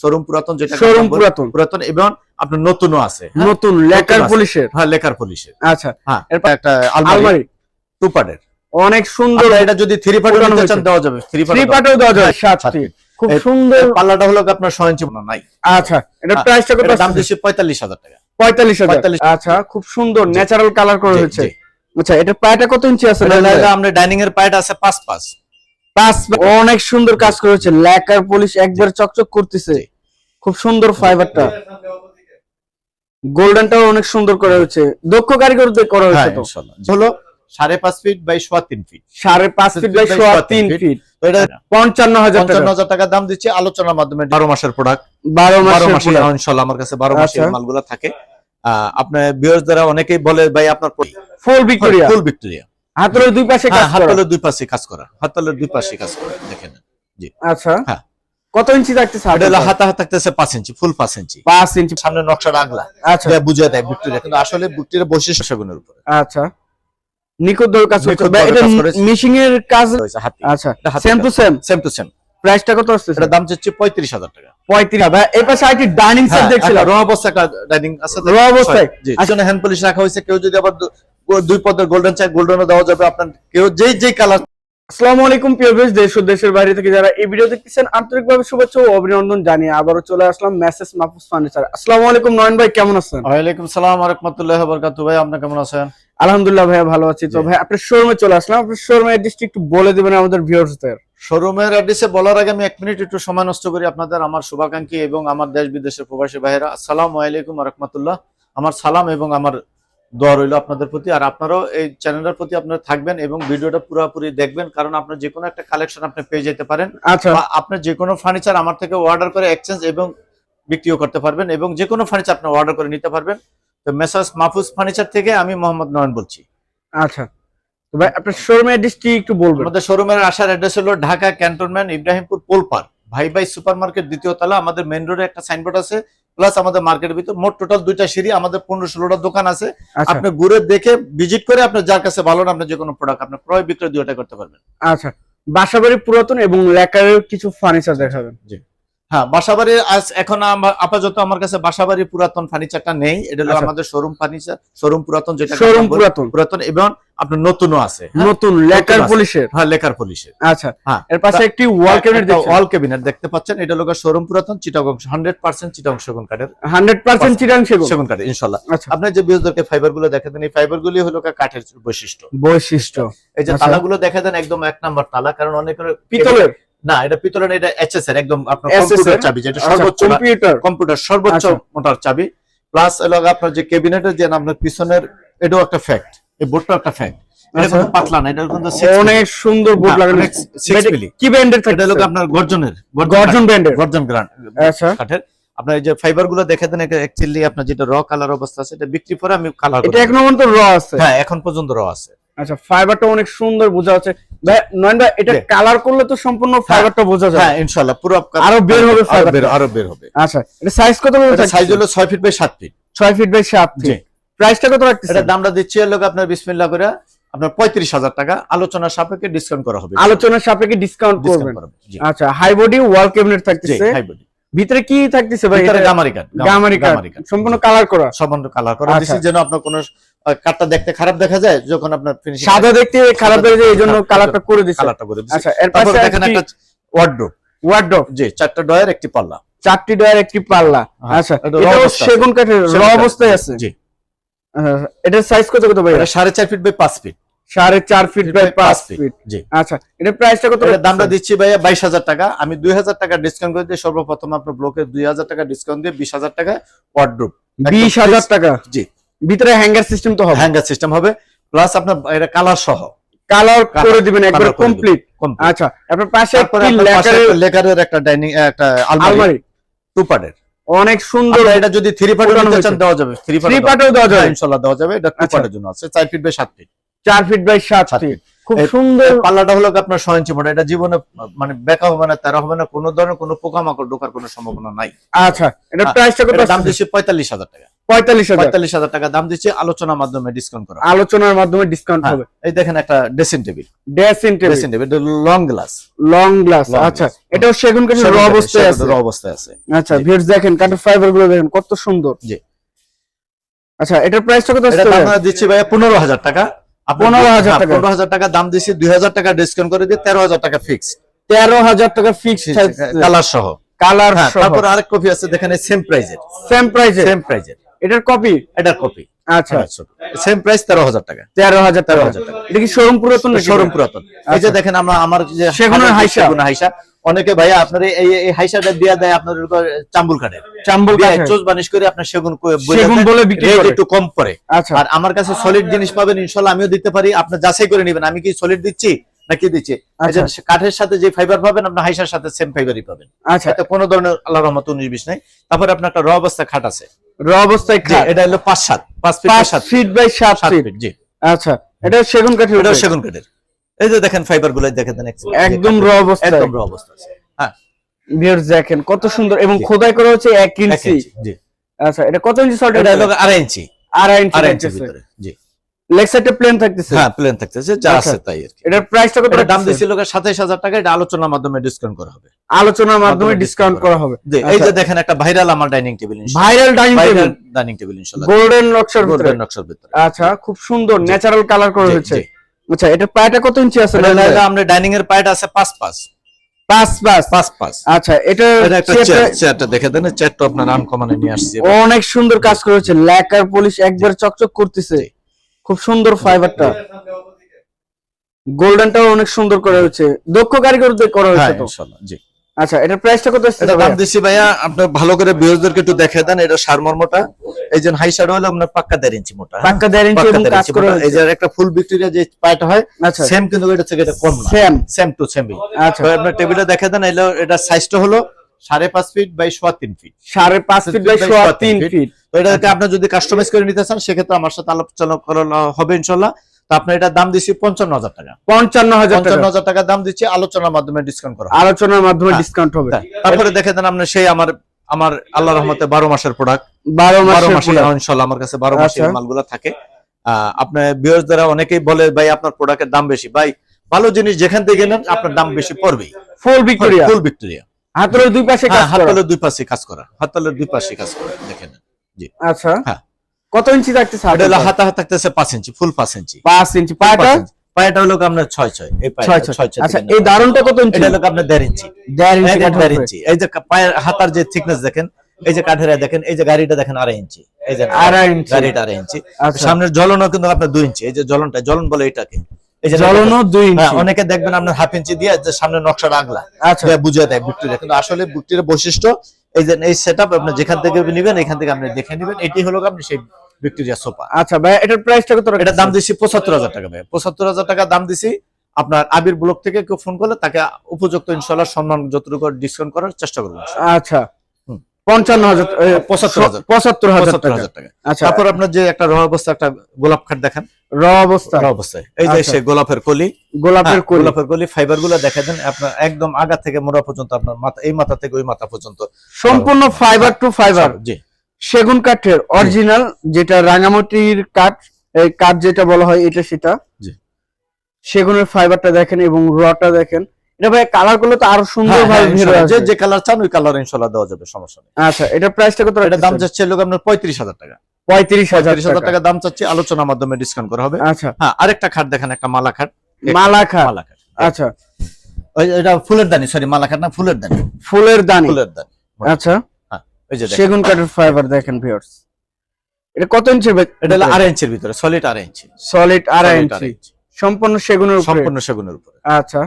Showroom পুরাতন যেটা showroom পুরাতন। পুরাতন এবং আপনার নতুনও আছে। হ্যাঁ? নতুন লেকার। পুলিশের। হ্যাঁ লেকার পুলিশের। আচ্ছা। হ্যাঁ এরপর একটা আলমারি। টু পার্টের অনেক সুন্দর এটা যদি থ্রি পার্ট নিতে চান দেওয়া যাবে। থ্রি দেওয়া সাত সাত ফিট খুব সুন্দর। পাল্লাটা হলো আপনার নাই। আচ্ছা এটা হ্যাঁ, প্রাইসটা কত দাম দিচ্ছি পঁয়তাল্লিশ হাজার টাকা। পঁয়তাল্লিশ হাজার। 45 আচ্ছা খুব সুন্দর ন্যাচারাল কালার করা হয়েছে। আচ্ছা এটা প্রায়টা কত ইঞ্চি আছে? আপনার ডাইনিং এর পাইট আছে পাঁচ পাঁচ। পাঁচ অনেক সুন্দর কাজ করেছে। লেকার পুলিশ একবার চকচক করতেছে। খুব সুন্দর ফাইবারটা। গোল্ডেনটাও অনেক সুন্দর করা হয়েছে। দক্ষ কারিগর দিয়ে করা হ্যাঁ হয়েছে তো হলো? সাড়ে পাঁচ ফিট বাই সোয়া তিন ফিট। সাড়ে পাঁচ ফিট বাই সোয়া তিন ফিট। এটা পঞ্চান্ন হাজার পঞ্চান্ন হাজার টাকা দাম দিচ্ছি আলোচনার মাধ্যমে। বারো মাসের প্রোডাক্ট বারো বারো মাসের ইনশাল্লাহ আমার কাছে বারো মাসের আচ্ছা। মালগুলো থাকে। আহ, আপনার বিয়ার্স দ্বারা অনেকেই বলে ভাই আপনার ফুল ভিক্টোরিয়া ফুল ভিক্টোরিয়া হাতের দুই পাশে কাজ করা। হাতলের দুই পাশে কাজ করা। হাতলের দুই পাশে কাজ করা দেখেন আচ্ছা। হ্যাঁ। কত ইঞ্চি থাকতেছে এটা হাতা হাত থাকতেছে পাঁচ ইঞ্চি ফুল পাঁচ ইঞ্চি। পাঁচ ইঞ্চি। সামনে নকশা আগলা আচ্ছা। যা বুঝিয়ে দেয় কিন্তু আসলে ভিক্টোরিয়া বৈশিষ্ট্য সেগুনের উপরে। আচ্ছা। নিখুঁত ধরে কাজ ভাবে এটা মিশিং এর কাজ আচ্ছা। Same to same same to same প্রাইসটা কত আসছে এটা দাম পঁয়ত্রিশ হাজার টাকা। পঁয়ত্রিশ ভাই এই পাশে আরেকটি ডাইনিং সেট হ্যাঁ, দেখছিলাম। র অবস্থা ডাইনিং আছে র অবস্থায়? জি। আসলে হ্যান্ড পলিশ রাখা হয়েছে। কেউ যদি আবার দুই পদের গোল্ডেন চাই গোল্ডেনও দেওয়া যাবে আপনার কেউ যেই যেই কালার আসসালামু আলাইকুম প্রিয় দেশ ও দেশের বাইরে থেকে যারা এই ভিডিও দেখতেছেন আন্তরিকভাবে শুভেচ্ছা ও অভিনন্দন জানিয়ে আবারও চলে আসলাম মেসেজ মাহফুজ ফার্নিচার আসসালামু আলাইকুম নয়ন ভাই কেমন আছেন? ওয়ালাইকুম সালাম রহমতুল্লাহ বরকাতু ভাই আপনি কেমন আছেন? আলহামদুলিল্লাহ ভাইয়া ভালো আছি। তো জি। ভাই আপনার শোরুমে চলে আসলাম। আপনার শোরুমে অ্যাড্রেসটা একটু বলে দিবেন আমাদের ভিউয়ার্সদের শোরুমের অ্যাড্রেসে বলার আগে আমি এক মিনিট একটু সময় নষ্ট করি আপনাদের আমার শুভাকাঙ্ক্ষী এবং আমার দেশ বিদেশের প্রবাসী ভাইয়েরা। আসসালামু আলাইকুম রহমতুল্লাহ আমার সালাম এবং আমার দোয়া রইল আপনাদের প্রতি। আর আপনারাও এই চ্যানেলের প্রতি আপনারা থাকবেন এবং ভিডিওটা পুরোপুরি দেখবেন কারণ আপনার যে কোনো একটা কালেকশন আপনি পেয়ে যেতে পারেন। আচ্ছা। আপনার যে কোনো ফার্নিচার আমার থেকে অর্ডার করে এক্সচেঞ্জ এবং বিক্রিও করতে পারবেন এবং যে কোনো ফার্নিচার আপনি অর্ডার করে নিতে পারবেন। তো মেসাস মাহফুজ ফার্নিচার থেকে আমি মোহাম্মদ নয়ন বলছি। আচ্ছা। তো ভাই আপনার শোরুমে অ্যাড্রেসটি একটু বলবেন? আমাদের শোরুমের আসার অ্যাড্রেস হলো ঢাকা ক্যান্টনমেন্ট ইব্রাহিমপুর পোলপার ভাই ভাই সুপার মার্কেট দ্বিতীয় তলা আমাদের মেইন রোডে একটা সাইনবোর্ড আছে। প্লাস আমাদের মার্কেটের ভিতর মোট টোটাল দুইটা সিঁড়ি আমাদের পনেরো ষোলোটা দোকান আছে। আচ্ছা। আপনি ঘুরে দেখে ভিজিট করে আপনার যার কাছে ভালো না আপনি যে কোনো প্রোডাক্ট আপনি ক্রয় বিক্রয় দুইটা করতে পারবেন। আচ্ছা। বাসাবাড়ি পুরাতন এবং লেকারের কিছু ফার্নিচার দেখাবেন। হ্যাঁ বাসাবাড়ির এখন আপাতত আমার কাছে বাসাবাড়ি পুরাতন ফার্নিচারটা নেই। এটা হলো আচ্ছা। আমাদের শোরুম ফার্নিচার শোরুম পুরাতন যেটা শোরুম পুরাতন। পুরাতন এবং আপনার নতুনও আছে। হ্যাঁ? নতুন লেকার। পুলিশের হ্যাঁ লেকার পুলিশের আচ্ছা। হ্যাঁ। এর পাশে একটি ওয়াল ক্যাবিনেট ওয়াল ক্যাবিনেট দেখতে পাচ্ছেন। এটা লোক শোরুম পুরাতন চিটাগং হান্ড্রেড পার্সেন্ট চিটাগং সেগুন কাঠের। হান্ড্রেড পার্সেন্ট চিরাং সেগুন। সেগুন কাঠের ইনশাল্লাহ। আচ্ছা। আপনার যে বৃহস্পতিকে ফাইবারগুলো দেখা দেন এই ফাইবার গুলি হলো কাঠের বৈশিষ্ট্য। বৈশিষ্ট্য। এই যে আচ্ছা। তালাগুলো দেখা দেন একদম এক নাম্বার তালা কারণ অনেকের পিতলের। না এটা পিতলের এটা এইচএস এর একদম আপনার কম্পিউটার চাবি যেটা সর্বোচ্চ কম্পিউটার কম্পিউটার সর্বোচ্চ আচ্ছা। মোটার চাবি। প্লাস এলো আপনার যে ক্যাবিনেটের যে আপনার পিছনের এটাও একটা ফ্যাক্ট এই বোর্ডটাও একটা ফ্যাক্ট এটা আচ্ছা। কিন্তু পাতলা না এটা কিন্তু অনেক সুন্দর বোর্ড লাগানো কি ব্র্যান্ডের feet। এটা হলো আপনার গর্জনের গর্জন ব্র্যান্ডের গর্জন গ্রান্ড আচ্ছা। কাঠের। আপনার এই যে ফাইবারগুলো দেখে দেন এটা অ্যাকচুয়ালি আপনার যেটা র কালার অবস্থা আছে এটা বিক্রি পরে আমি কালার এটা এখনও পর্যন্ত র আছে। হ্যাঁ এখন পর্যন্ত র আছে। আচ্ছা ফাইবারটা অনেক সুন্দর বোঝা যাচ্ছে। ভাই নয়ন ভাই এটা কালার করলে তো সম্পূর্ণ ফাইবারটা বোঝা যায় হ্যাঁ ইনশাআল্লাহ পুরো আরও বের হবে আরও fiber বের টা। আরও বের হবে। আচ্ছা এটা সাইজ কত করে এটা সাইজ হলো 6 ফিট বাই 7 ফিট ছয় ফিট বাই সাত জি। ফিট প্রাইসটা কত রাখতেছেন? এটা দামটা দিচ্ছি হলো আপনার বিসমিল্লাহ করে আপনার 35000 টাকা। আলোচনার সাপেক্ষে ডিসকাউন্ট করা হবে। আলোচনার সাপেক্ষে ডিসকাউন্ট করবেন। করা। আচ্ছা হাই বডি ওয়াল ক্যাবিনেট থাকতেছে। হাই বডি ভিতরে কি থাকতেছে ভাই? ভিতরে গামারি কাঠ সম্পূর্ণ কালার করা। সম্পূর্ণ কালার করা। আচ্ছা। দিছি যেন আপনার কোনো কাঠটা দেখতে খারাপ দেখা যায় যখন আপনার ফিনিশিং সাদা দেখতে খারাপ হয়ে যায় এই জন্য হ্যাঁ, কালারটা করে দিচ্ছে কালারটা করে দিছি। আচ্ছা এর পাশে দেখেন একটা ওয়ার্ডরোব ওয়ার্ডরোব জি চারটা ডয়ার একটি পাল্লা। চারটি ডয়ার একটি পাল্লা। হ্যাঁ, আচ্ছা এটাও সেগুন কাঠের র অবস্থায় আছে? জি। আহ, এটার সাইজ কত কত ভাই? এটা সাড়ে চার ফিট বাই পাঁচ ফিট সাড়ে চার ফিট বাই পাঁচ ফিট জি। আচ্ছা এটার প্রাইসটা কত দামটা দিচ্ছি ভাইয়া বাইশ হাজার টাকা। আমি দুই হাজার টাকা ডিসকাউন্ট করে দিয়ে সর্বপ্রথম আপনার ব্লকে দুই হাজার টাকা ডিসকাউন্ট দিয়ে বিশ হাজার টাকা ওয়ার্ডরোব বিশ হাজার টাকা? জি। ভিতরে হ্যাঙ্গার সিস্টেম তো হবে। হ্যাঙ্গার সিস্টেম হবে প্লাস আপনার এটা কালার সহ। কালার করে দিবেন একবার। কমপ্লিট আচ্ছা আপনার পাশে লেকারের একটা ডাইনিং একটা আলমারি। টু পার্টের অনেক সুন্দর এটা যদি থ্রি পার্ট। দেওয়া যাবে। থ্রি পার্টেও দেওয়া যায় ইনশাআল্লাহ দেওয়া যাবে। এটা টু আচ্ছা। পার্টের জন্য আছে চার ফিট বাই সাত ফিট চার ফিট বাই সাত ফিট খুব সুন্দর পাল্লাটা হলো আপনার ইঞ্চি মোটা এটা জীবনে মানে বেকা হবে না তেরা হবে না কোনো ধরনের কোনো পোকামাকড় ঢোকার কোনো সম্ভাবনা নাই। আচ্ছা এটা হ্যাঁ, প্রাইসটা কত দাম? দিচ্ছি পঁয়তাল্লিশ হাজার টাকা। পঁয়তাল্লিশ হাজার। পঁয়তাল্লিশ হাজার টাকা দাম দিচ্ছি আলোচনার মাধ্যমে ডিসকাউন্ট করা। আলোচনার মাধ্যমে ডিসকাউন্ট হ্যাঁ, হবে। এই দেখেন একটা dressing table dressing table dressing table long glass long glass আচ্ছা এটাও সেগুন কাঠের র অবস্থায় আছে। র অবস্থায় আছে। আচ্ছা। ভিউয়ার্স দেখেন কাঠের ফাইবারগুলো দেখেন কত সুন্দর। জি। আচ্ছা এটার প্রাইসটা কত এটা আসছে দাম ভাই? আমরা দিচ্ছি ভাইয়া পনেরো হাজার টাকা পনেরো হাজার টাকা দাম দিচ্ছি দুই হাজার টাকা ডিসকাউন্ট করে দিয়ে তেরো হাজার টাকা ফিক্স তেরো হাজার টাকা ফিক্স কালার সহ। কালার হ্যাঁ তারপর আরেক কপি আছে দেখেন সেম প্রাইজের সেম প্রাইসে সেম প্রাইজের এটার কপি এটার কপি আচ্ছা। সেম প্রাইস তেরো হাজার টাকা। তেরো হাজার তেরো হাজার টাকা। এটা কি শোরুম পুরাতন শোরুম পুরাতন। এই যে আচ্ছা। দেখেন আমরা আমার যে সেগুনের হাইসা। হাইসা। অনেকে ভাইয়া আপনার এই হাইসাটা দিয়ে দেয় আপনার চাম্বুল কাটে চাম্বুল কাঠের। চোজ বানিশ করে আপনার সেগুন সেগুন বলে বিক্রি করে। একটু কম পড়ে। আচ্ছা। আর আমার কাছে সলিড জিনিস পাবেন ইনশাল্লাহ আমিও দিতে পারি আপনি যাচাই করে নেবেন আমি কি সলিড দিচ্ছি নাকি দিচ্ছি? আচ্ছা। কাঠের সাথে যে ফাইবার পাবেন আপনার হাইসার সাথে সেম ফাইবারই পাবেন। আচ্ছা। এতে কোনো ধরনের আল্লাহ রহমত উনিশ বিশ নাই। তারপরে আপনার একটা র অবস্থা খাট আছে। র অবস্থায় এটা হলো পাঁচ সাত পাঁচ ফিট ফিট বাই সাত ফিট জি। আচ্ছা এটা সেগুন কাঠের উপরে। সেগুন কাঠের। এই যে দেখেন ফাইবারগুলো দেখেন একদম র অবস্থায়। একদম র অবস্থা আছে। হ্যাঁ। ভিউয়ার্স দেখেন কত সুন্দর এবং খোদাই করা হচ্ছে এক এক ইঞ্চি ইঞ্চি, জি। আচ্ছা এটা কত ইঞ্চি শর্ট এটা হলো আড়াই ইঞ্চি আড়াই ইঞ্চি আড়াই ইঞ্চির ভিতরে জি। লেগ সাইডে প্লেন থাকতেছে? হ্যাঁ প্লেন থাকতেছে যা আচ্ছা। আছে তাই আর কি। এটার প্রাইসটা কত দাম সাতাইশ হাজার টাকা এটা আলোচনার মাধ্যমে ডিসকাউন্ট করা হবে। আলোচনার মাধ্যমে ডিসকাউন্ট করা হবে। এই যে দেখেন একটা ভাইরাল আমার dining table viral dining viral table dining table ইনশাআল্লাহ গোল্ডেন নকশার ভিতরে। গোল্ডেন নকশার ভিতরে। আচ্ছা খুব সুন্দর ন্যাচারাল কালার করা হয়েছে। আচ্ছা এটা পায়টা কত ইঞ্চি আছে আমরা ডাইনিং এর পায়টা আছে পাঁচ পাঁচ। পাঁচ পাঁচ? পাঁচ পাঁচ। আচ্ছা এটা এটা চেয়ারটা দেখে দেন চেয়ারটা আপনার আনকমনে নিয়ে আসছে। অনেক সুন্দর কাজ করেছে ল্যাকার পলিশ একবার চকচক করতেছে। খুব সুন্দর ফাইবারটা গোল্ডেনটাও অনেক সুন্দর করা হয়েছে। দক্ষ কারিগরদের করা হ্যাঁ হয়েছে তো জি। আচ্ছা এটার প্রাইসটা কত এটা দাম দিচ্ছি ভাইয়া আপনার ভালো করে একটু দেখে দেন এটা সারমর্মটা। এই যে হাই শাড়ি হলো আপনার পাক্কা দেড় ইঞ্চি মোটা? পাক্কা দেড় ইঞ্চি এবং কাজ করা। এই যে একটা ফুল ভিক্টোরিয়া যে পায়াটা হয় আচ্ছা। সেম কিন্তু এটা থেকে এটা কম না। সেম সেম টু সেমই আচ্ছা। তো আপনার টেবিলে দেখে দেন এটা সাইজটা হলো সাড়ে পাঁচ ফিট বাই সোয়া তিন ফিট সাড়ে পাঁচ ফিট বাই সোয়া তিন ফিট এটাকে আপনি যদি কাস্টমাইজ করে নিতে চান সেক্ষেত্রে আমার সাথে আলোচনা করা হবে ইনশাল্লাহ। আপনার এটা দাম দিচ্ছি পঞ্চান্ন হাজার টাকা। পঞ্চান্ন হাজার পঞ্চান্ন হাজার টাকা দাম দিচ্ছি আলোচনার মাধ্যমে ডিসকাউন্ট করা। আলোচনার মাধ্যমে হ্যাঁ। ডিসকাউন্ট হবে। হ্যাঁ, তারপরে দেখে দেন আপনার সেই আমার আমার আল্লাহ রহমতে বারো মাসের প্রোডাক্ট বারো বারো মাসের ইনশাল্লাহ আমার কাছে বারো মাসের আচ্ছা। মালগুলো থাকে। আহ, আপনার বিয়স দ্বারা অনেকেই বলে ভাই আপনার প্রোডাক্টের দাম বেশি। ভাই ভালো জিনিস যেখান থেকে নেন আপনার দাম বেশি পড়বেই। ফুল ভিক্টোরিয়া ফুল ভিক্টোরিয়া হাতের দুই পাশে হ্যাঁ হাতলের দুই পাশে কাজ করা। হাতলের দুই পাশে কাজ করা। দেখেন জি। আচ্ছা। হ্যাঁ। কত ইঞ্চি থাকতেছে এটা হাতা হাতা থাকতেছে পাঁচ ইঞ্চি ফুল পাঁচ ইঞ্চি। পাঁচ ইঞ্চি পাটা পাঁচ ইঞ্চি। পায়াটা হলো আপনার ছয় ছয় এই ছয় পায়াটা ছয় ছয়। ছয় আচ্ছা এই। দারুনটা কত ইঞ্চি? এটা হলো আপনার দেড় ইঞ্চি। দেড় ইঞ্চি এই যে পায়ের হাতার যে থিকনেস দেখেন এই যে কাঠের দেখেন এই যে গাড়িটা দেখেন আড়াই ইঞ্চি। এই যে আড়াই ইঞ্চি। গাড়িটা আড়াই ইঞ্চি। আচ্ছা। সামনের জ্বলনও কিন্তু আপনার দুই ইঞ্চি। এই যে জ্বলনটা জ্বলন বলে এটাকে। এই যে জ্বলনও দুই ইঞ্চি। হ্যাঁ, অনেকে দেখবেন আপনার হাফ ইঞ্চি দিয়ে যে সামনে নকশাটা আগলা আচ্ছা। বুঝিয়ে দেয় ভিক্টোরিয়া কিন্তু আসলে ভিক্টোরিয়ার বৈশিষ্ট্য এই যে এই সেটআপ আপনি যেখান থেকে নেবেন এখান থেকে আপনি দেখে নেবেন। এটি হলো আপনি সেই ভিক্টোরিয়া সোফা আচ্ছা ভাই এটার প্রাইসটা কত এটা দাম দিছি পঁচাত্তর হাজার টাকা ভাই। পঁচাত্তর হাজার টাকা দাম দিছি। আপনার আবির ব্লক থেকে কেউ ফোন করলে তাকে উপযুক্ত ইনশাল্লাহ সম্মান যতটুকু ডিসকাউন্ট করার চেষ্টা করব আচ্ছা। পঞ্চান্ন হাজার পঁচাত্তর হাজার। টাকা। আচ্ছা। তারপর আপনার যে একটা র অবস্থা একটা গোলাপ খাট দেখেন। র অবস্থা। র অবস্থায় এই যে আচ্ছা। সে গোলাপের কলি। গোলাপের হ্যাঁ, কলি। গোলাপের কলি ফাইবারগুলো দেখা দেন। আপনার একদম আগা থেকে মোড়া পর্যন্ত আপনার মাথা এই মাথা থেকে ওই মাথা পর্যন্ত। সম্পূর্ণ ফাইবার টু ফাইবার জি। সেগুন কাঠের অরিজিনাল যেটা রাঙামাটির কাঠ এই কাঠ যেটা বলা হয় এটা সেটা। সেগুনের ফাইবারটা দেখেন এবং রটা দেখেন। এটা ভাই কালার করলে তো আরও সুন্দর হ্যাঁ, ভাবে হ্যাঁ, বের ইনশাল্লাহ। যে কালার চান ওই কালার ইনশাল্লাহ দেওয়া যাবে সমস্যা নেই। আচ্ছা এটার প্রাইসটা কত এটা দাম যাচ্ছে লোক আপনার পঁয়ত্রিশ হাজার টাকা। পঁয়ত্রিশ হাজার টাকা। দাম চাচ্ছি আলোচনার মাধ্যমে ডিসকাউন্ট করা হবে। আচ্ছা। হ্যাঁ আরেকটা খাট দেখেন একটা মালা খাট। মালা খা মালা খাট। আচ্ছা। এটা ফুলের দানি সরি মালা খাট না ফুলের দানি। ফুলের দানি। ফুলের দানি। আচ্ছা। ওই যে সেগুন কাঠের ফাইবার দেখেন ভিউয়ার্স এটা কত ইঞ্চি এটা হলো আড়াই ইঞ্চির ভিতরে সলিড আড়াই ইঞ্চি। সলিড আড়াই ইঞ্চি। সম্পূর্ণ সেগুনের উপরে। সম্পূর্ণ সেগুনের উপরে। আচ্ছা।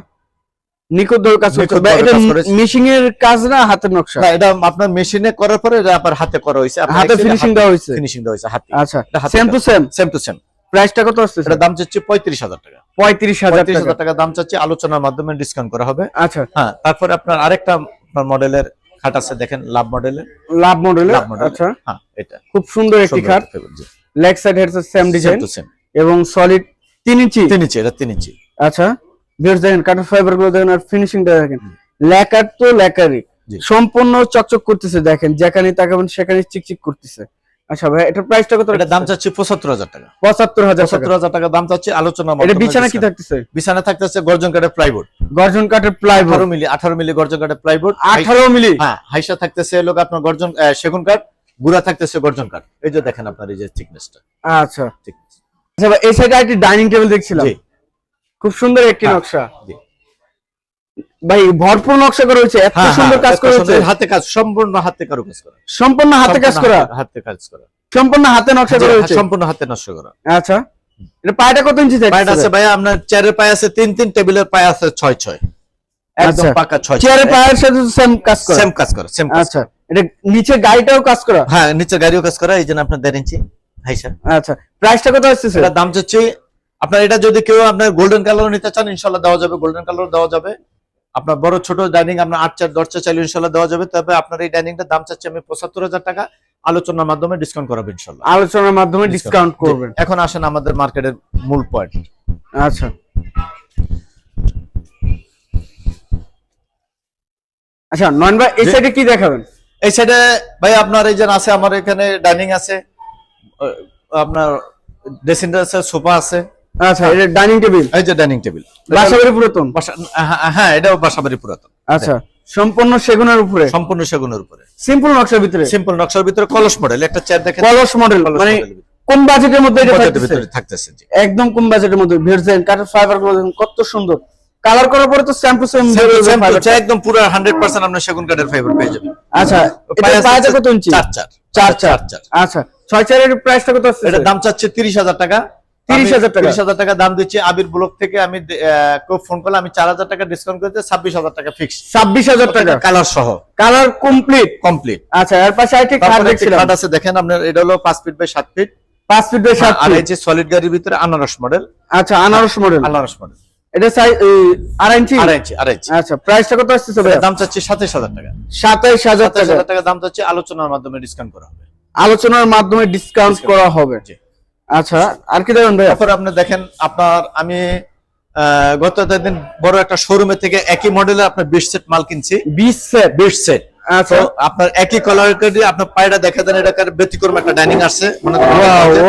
কাজ করছে। নিখুঁত এটা। মিশিং এর কাজ না হাতের নকশা? না এটা আপনার মেশিনে করার পরে এটা আবার হাতে করা হয়েছে। হাতে ফিনিশিং দেওয়া হয়েছে। ফিনিশিং দেওয়া হাতে। আচ্ছা। Same to same same to same প্রাইসটা কত আসছে এটা দাম চাচ্ছি পঁয়ত্রিশ হাজার টাকা। পঁয়ত্রিশ হাজার পঁয়ত্রিশ টাকা। হাজার টাকা দাম চাচ্ছি আলোচনার মাধ্যমে ডিসকাউন্ট করা হবে। আচ্ছা। হ্যাঁ তারপরে আপনার আরেকটা আপনার মডেলের খাট আছে দেখেন লাভ মডেলের লাভ মডেলে আচ্ছা। হ্যাঁ এটা। খুব সুন্দর একটি খাট। Leg side heads same design to এবং সলিড 3 ইঞ্চি 3 ইঞ্চি এটা 3 ইঞ্চি আচ্ছা। ভিউয়ার্স দেখেন কাঠের ফাইবারগুলো দেখেন আর ফিনিশিংটা দেখেন। লেকার ল্যাকার তো ল্যাকারি সম্পূর্ণ চকচক করতেছে দেখেন। যেখানে তাকাবেন সেখানে চিকচিক করতেছে। আচ্ছা ভাই এটার প্রাইসটা কত এটা দাম চাচ্ছি পঁচাত্তর হাজার টাকা। পঁচাত্তর হাজার পঁচাত্তর টাকা হাজার টাকা দাম চাচ্ছি আলোচনা এটা বিছানা কি থাকতেছে? বিছানা থাকতেছে গর্জন কাঠের প্লাইবোর্ড গর্জন কাঠের প্লাইবোর্ড আঠারো মিলি আঠারো মিলি গর্জন কাঠের প্লাইবোর্ড আঠারো মিলি? হ্যাঁ হাইসা থাকতেছে লোক আপনার গর্জন সেগুন কাঠ গুড়া থাকতেছে গর্জন কাঠ। এই যে দেখেন আপনার এই যে থিকনেসটা আচ্ছা। আচ্ছা ভাই এই সাইডে একটি ডাইনিং টেবিল দেখছিলাম। জি। খুব সুন্দর একটি হ্যাঁ, নকশা। জি। ভাই ভরপুর নকশা করা হয়েছে এত হ্যাঁ, সুন্দর হ্যাঁ, কাজ করা হয়েছে। হাতে কাজ সম্পূর্ণ হাতে কারু কাজ করা। সম্পূর্ণ হাতে কাজ করা? হাতে- কাজ করা। সম্পূর্ণ হাতে নকশা করা হয়েছে? সম্পূর্ণ হাতে নষ্ট করা। আচ্ছা। এটা পায়টা কত ইঞ্চি পায়ের আছে ভাই আপনার চেয়ারের পায়ে আছে তিন তিন টেবিলের পায়ে আছে ছয় ছয়। একদম আচ্ছা। পাকা ছয় চেয়ারের পায়ের সাথে সেম কাজ করা। সেম কাজ করে সেম আচ্ছা। এটা নিচে গাড়িটাও কাজ করা? হ্যাঁ নিচে গাড়িও কাজ করা এই জন্য আপনার দেড় ইঞ্চি হাইসা আচ্ছা। প্রাইসটা কত আসছে এটা দাম চাচ্ছি আপনার এটা যদি কেউ আপনার গোল্ডেন কালার নিতে চান ইনশাল্লাহ দেওয়া যাবে গোল্ডেন কালার দেওয়া যাবে। আপনার বড় ছোট ডাইনিং আপনার আট চার দশ চার চাইলে ইনশাল্লাহ দেওয়া যাবে। তবে আপনার এই ডাইনিংটার দাম চাচ্ছি আমি পঁচাত্তর হাজার টাকা। আলোচনার মাধ্যমে ডিসকাউন্ট করাবো ইনশাল্লাহ। আলোচনার মাধ্যমে ডিসকাউন্ট করবেন। এখন আসেন আমাদের মার্কেটের মূল পয়েন্ট আচ্ছা। আচ্ছা নয়ন ভাই এই। সাইডে কি দেখাবেন? এই সাইডে ভাই আপনার এই যে আছে আমার এখানে ডাইনিং আছে আপনার ড্রেসিং আছে সোফা আছে। আচ্ছা এটা ডাইনিং টেবিল এই যে ডাইনিং টেবিল বাসাবাড়ি পুরাতন? হ্যাঁ এটাও বাসাবাড়ি পুরাতন। আচ্ছা সম্পূর্ণ সেগুনের উপরে? সম্পূর্ণ সেগুনের উপরে। সিম্পল নকশার ভিতরে? সিম্পল নকশার ভিতরে কলস মডেল একটা চেয়ার দেখেন। কলস মডেল মানে কোন বাজেটের মধ্যে এটা থাকতেছে? ভিতরে থাকতেছে একদম কোন বাজেটের মধ্যে। ভেরজেন কাঠের ফাইবারগুলো কত সুন্দর। কালার করার পরে তো সেম Same একদম পুরো 100% আপনার সেগুন কাঠের ফাইবার পেয়ে যাবেন। আচ্ছা এটা আছে কত ইঞ্চি? চার চার। চার চার। চার চার। আচ্ছা ছয় চারের প্রাইসটা কত আসছে এটা দাম চাচ্ছে 30000 টাকা। 30,000 টাকা। 30000 টাকা দাম দিচ্ছি আবির ব্লক থেকে। আমি ফোন করলে আমি 4000 টাকা ডিসকাউন্ট করে দিয়ে 26000 টাকা ফিক্স ছাব্বিশ হাজার টাকা। কালার সহ। কালার কমপ্লিট কমপ্লিট আচ্ছা এর পাশে আরেকটি খাট দেখছিলাম। খাট আছে দেখেন আপনার এটা হলো 5 ফিট বাই 7 ফিট পাঁচ ফিট বাই সাত আর এই যে সলিড গাড়ির ভিতরে আনারস মডেল আচ্ছা আনারস মডেল আনারস মডেল এটা সাইজ আড়াই ইঞ্চি আড়াই ইঞ্চি আড়াই ইঞ্চি আচ্ছা প্রাইসটা কত আসছে ভাই এটার দাম চাচ্ছি 27000 টাকা। সাতাইশ হাজার টাকা। দাম চাচ্ছি আলোচনার মাধ্যমে ডিসকাউন্ট করা হবে। আলোচনার মাধ্যমে ডিসকাউন্ট করা হবে। আচ্ছা আর কি দেবেন ভাই তারপরে আপনি দেখেন আপনার আমি গত দিন বড় একটা শোরুমে থেকে একই মডেলের আপনার বিশ সেট মাল কিনছি। বিশ সেট বিশ সেট আচ্ছা। আপনার একই কালার দিয়ে আপনার পায়টা দেখা দেন এটা ব্যতিক্রম একটা ডাইনিং আসছে। মনে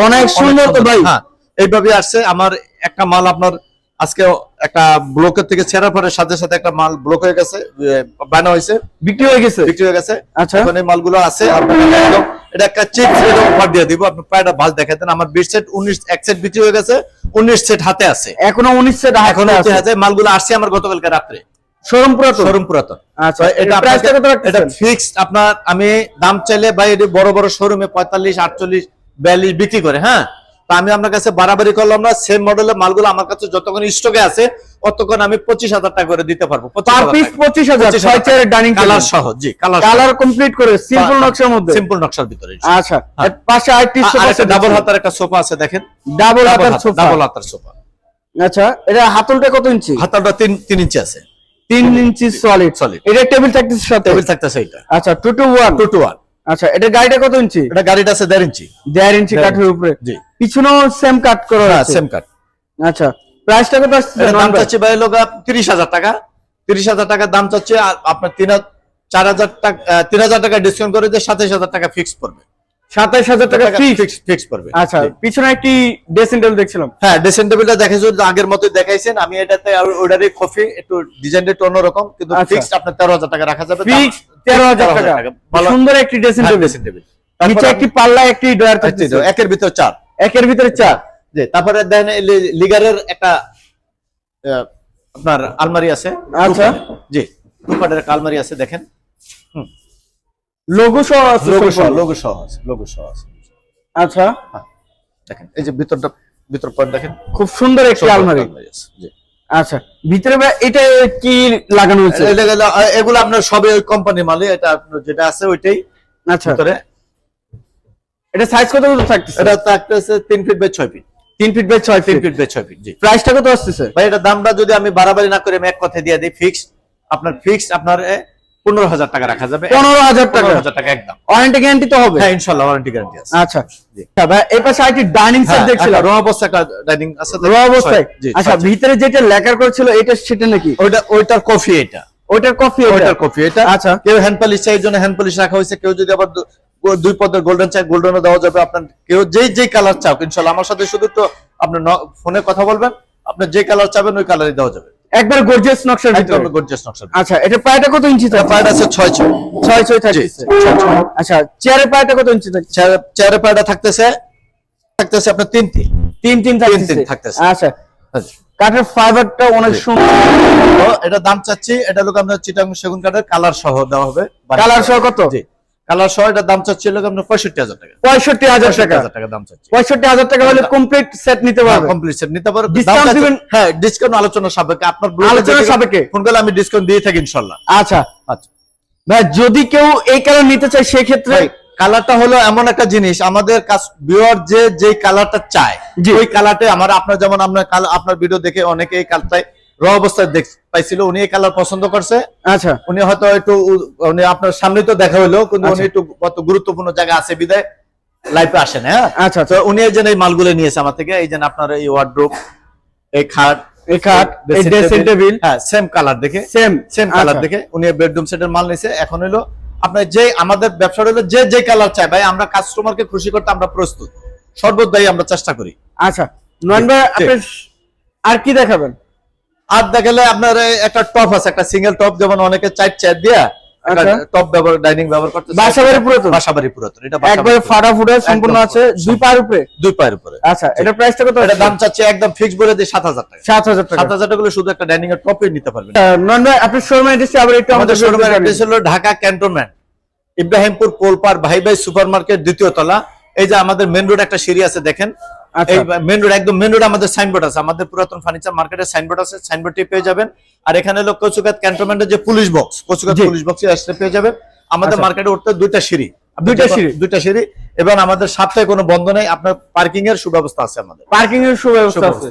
অনেক সুন্দর তো ভাই। হ্যাঁ এইভাবে আসছে। আমার একটা মাল আপনার আজকে একটা ব্লকের থেকে ছেড়ার পরে সাথে সাথে একটা মাল ব্লক হয়ে গেছে বানা হয়েছে। বিক্রি হয়ে গেছে? বিক্রি হয়ে গেছে। আচ্ছা। এখন এই মালগুলো আছে। আপনার এটা একটা চিপ সেট অফার দিয়ে দিব। আপনি পায়টা ভাজ দেন। আমার বিশ সেট উনিশ এক সেট বিক্রি হয়ে গেছে উনিশ সেট হাতে আছে। এখনও উনিশ সেট এখন আছে। মালগুলো আসছে আমার গতকালকে রাত্রে। শোরুম পুরাতন? শোরুম পুরাতন। আচ্ছা এটা ফিক্সড আপনার আমি দাম চাইলে ভাই বড় বড় শোরুমে পঁয়তাল্লিশ আটচল্লিশ বিয়াল্লিশ বিক্রি করে হ্যাঁ? তো আমি আপনার কাছে বাড়াবাড়ি করলাম না সেম মডেলের মালগুলো আমার কাছে যতক্ষণ স্টকে আছে ততক্ষণ আমি পঁচিশ হাজার টাকা করে দিতে পারব পার পিস পঁচিশ হাজার ছয় চেয়ারের ডাইনিং কালার সহ জি কালার কালার কমপ্লিট করে সিম্পল নকশার মধ্যে? সিম্পল নকশার ভিতরে আচ্ছা হ্যাঁ। পাশে আরেকটি ডাবল হাতার একটা সোফা আছে দেখেন। ডাবল হাতার সোফা ডাবল হাতার সোফা আচ্ছা এটা হাতলটা কত ইঞ্চি? হাতাটা তিন তিন ইঞ্চি আছে। তিন ইঞ্চি সলিড Solid। এটা টেবিল থাকতেছে সাথে? টেবিল থাকতেছে এটা আচ্ছা two two one two two one আচ্ছা এটা গাড়িটা কত ইঞ্চি? এটা গাড়িটা আছে দেড় ইঞ্চি। দেড় ইঞ্চি কাঠের উপরে। জি। পিছনেও সেম কাট করা হ্যাঁ আছে। সেম কাট আচ্ছা প্রাইসটা কত আসছে? দাম চাচ্ছে ভাই লোক তিরিশ হাজার টাকা। তিরিশ হাজার টাকা দাম চাচ্ছে আপনার তিন চার হাজার টাকা তিন হাজার টাকা ডিসকাউন্ট করে দিয়ে সাতাইশ হাজার টাকা ফিক্স পড়বে। সাতাইশ হাজার টাকা ফিক্স পড়বে। আচ্ছা পিছনে একটি ড্রেসিং টেবিল দেখছিলাম। হ্যাঁ ড্রেসিং টেবিলটা দেখেছ আগের মতোই দেখাইছেন আমি এটাতে ওটারই কফি একটু ডিজাইনটা একটু অন্যরকম কিন্তু আচ্ছা। ফিক্সড আপনার তেরো হাজার টাকা রাখা যাবে। ফিক্স তেরো হাজার টাকা। সুন্দর একটি ড্রেসিং টেবিল ড্রেসিং টেবিল নিচে একটি পাল্লা একটি ড্রয়ার থাকতেছে। একের ভিতর চার। একের ভিতরে চার। জি তারপরে দেন লিগারের একটা আপনার আলমারি আছে। আচ্ছা। জি টুপাটের আলমারি আছে দেখেন। লোগো সহ আছে লোগো সহ লোগো সহ আছে লোগো সহ আছে। আচ্ছা। দেখেন এই যে ভিতরটা ভিতর পয়েন্ট দেখেন। খুব সুন্দর একটি আলমারি। আচ্ছা ভিতরে এটা কি লাগানো হয়েছে? এটা এগুলো আপনার সবে ওই কোম্পানি মালে এটা আপনার যেটা আছে ওইটাই আচ্ছা। ভিতরে। এটা সাইজ কত কত থাকতেছে? এটা থাকতেছে তিন feet by feet feet by ছয় তিন ফিট ফিট বাই ছয় ফিট জি। প্রাইসটা কত আসতেছে? ভাই এটা দামটা যদি আমি বাড়াবাড়ি না করে আমি এক কথা দিয়ে দিই ফিক্স আপনার ফিক্স আপনার পনেরো হাজার টাকা রাখা যাবে। পনেরো হাজার টাকা। হাজার টাকা একদম। ওয়ারেন্টি গ্যারান্টি তো হবে। হ্যাঁ ইনশাল্লাহ ওয়ারেন্টি গ্যারান্টি আছে। আচ্ছা। ভাই এই পাশে আরেকটি ডাইনিং সেট দেখছিলাম। র অবস্থা ডাইনিং আছে তো? র অবস্থায় আচ্ছা ভিতরে যেটা করেছিল এটা সেটা নাকি? ওইটা ওইটার কফি এটা। ওইটার কফি ওইটার কফি এটা। আচ্ছা। কেউ হ্যান্ড পলিশ চাই জন্য হ্যান্ড পলিশ রাখা হয়েছে। কেউ যদি আবার দুই পদের গোল্ডেন চাই গোল্ডেনও দেওয়া যাবে। আপনার কেউ যেই যেই কালার চাও ইনশাল্লাহ। আমার সাথে শুধু তো আপনি ফোনে কথা বলবেন। আপনার যে কালার চাবেন ওই কালারই দেওয়া যাবে। একবার গর্জিয়াস নকশার একদম ভিতরে। গর্জিয়াস নকশা আচ্ছা এটা পায়টা কত ইঞ্চি থাকে পায়টা আছে ছয় ছয়। ছয় ছয় থাকতেছে। আচ্ছা চেয়ারের পায়টা কত ইঞ্চি থাকে চেয়ারে- চেয়ারে পায়টা থাকতেছে থাকতেছে আপনার তিন তিন। তিন তিন থাকতেছে তিন থাকতেছে। আচ্ছা কাঠের ফাইবারটা অনেক সুন্দর। এটা দাম চাচ্ছি এটা লোক আপনার চিটাং সেগুন কাঠের কালার সহ দেওয়া হবে। কালার সহ কত? জি। কালার সহ এটা দাম চাচ্ছি লোক আপনার পঁয়ষট্টি হাজার টাকা। পঁয়ষট্টি হাজার টাকা। টাকা দাম চাচ্ছি। পঁয়ষট্টি হাজার টাকা হলে কমপ্লিট সেট নিতে পারবে। কমপ্লিট সেট নিতে পারো Discount দাম চাচ্ছি- দিবেন? হ্যাঁ ডিসকাউন্ট আলোচনা সাপেক্ষে। আপনার আলোচনা সাপেক্ষে? ফোন করলে আমি ডিসকাউন্ট দিয়ে থাকি ইনশাল্লাহ। আচ্ছা। আচ্ছা। ভাই যদি কেউ এই কালার নিতে চায় সেক্ষেত্রে ভাই কালারটা হলো এমন একটা জিনিস আমাদের ভিউয়ার যে যে কালারটা চায়। ওই কালারটা আমার আপনার যেমন আপনার আপনার ভিডিও দেখে অনেকে এই কালারটাই র অবস্থায় দেখ পাইছিল উনি এই কালার পছন্দ করছে। আচ্ছা। উনি হয়তো একটু উনি আপনার সামনে তো দেখা হলো কিন্তু উনি আচ্ছা। একটু কত গুরুত্বপূর্ণ জায়গা আছে বিদায় লাইফে আসেন হ্যাঁ? আচ্ছা তো উনি এই যে এই মালগুলো নিয়েছে আমার থেকে এই যে আপনার এই ওয়ার্ড্রোপ এই খাট এই খাট এই ড্রেসিং টেবিল হ্যাঁ সেম কালার দেখে। সেম সেম কালার দেখে উনি বেডরুম সেটের মাল নিছে এখন হলো আপনার যে আমাদের ব্যবসা হলো যে যে কালার চাই ভাই আমরা কাস্টমারকে খুশি করতে আমরা প্রস্তুত। সর্বদাই আমরা চেষ্টা করি। আচ্ছা। নয়ন ভাই আপনি আর কি দেখাবেন? আর দেখালে আপনার একটা টপ আছে একটা সিঙ্গেল টপ যেমন অনেকে চার চেয়ার দিয়া আচ্ছা। টপ ব্যবহার ডাইনিং ব্যবহার করতে বাসাবাড়ি পুরাতন? বাসাবাড়ি পুরাতন এটা একবারে ফাটা ফুটা সম্পূর্ণ আছে দুই পায়ের উপরে? দুই পায়ের উপরে। আচ্ছা এটা প্রাইসটা কত এটা দাম চাচ্ছে একদম ফিক্স বলে সাত হাজার টাকা। সাত হাজার টাকা। সাত হাজার টাকা শুধু একটা ডাইনিং এর টপে নিতে পারবেন। নয়ন ভাই আপনার শোরুমে এসেছি আবার একটু আমাদের শোরুমের অ্যাড্রেস হলো ঢাকা ক্যান্টনমেন্ট ইব্রাহিমপুর কোলপার ভাই ভাই সুপার মার্কেট দ্বিতীয় তলা। এই যে আমাদের মেন রোড একটা সিঁড়ি আছে দেখেন। এই মেন রোড একদম মেন রোড আমাদের সাইনবোর্ড আছে। আমাদের পুরাতন ফার্নিচার মার্কেটের সাইনবোর্ড আছে সাইনবোর্ডটি পেয়ে যাবেন। আর এখানে হলো কচুকাত ক্যান্টনমেন্টের যে পুলিশ বক্স কচুকাত পুলিশ বক্সে আসতে পেয়ে যাবেন। আমাদের আচ্ছা। মার্কেটে উঠতে দুইটা সিঁড়ি। দুইটা সিঁড়ি? দুইটা সিঁড়ি। এবং আমাদের সপ্তাহে কোনো বন্ধ নেই। আপনার পার্কিং এর সুব্যবস্থা আছে আমাদের। পার্কিং এর সুব্যবস্থা আছে।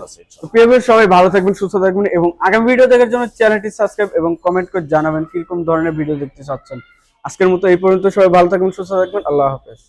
সবাই ভালো থাকবেন সুস্থ থাকবেন এবং আগামী ভিডিও দেখার জন্য চ্যানেলটি সাবস্ক্রাইব এবং কমেন্ট করে জানাবেন কীরকম ধরনের ভিডিও দেখতে চাচ্ছেন। আজকের মতো এই পর্যন্ত সবাই ভালো থাকবেন সুস্থ থাকবেন। আল্লাহ হাফেজ।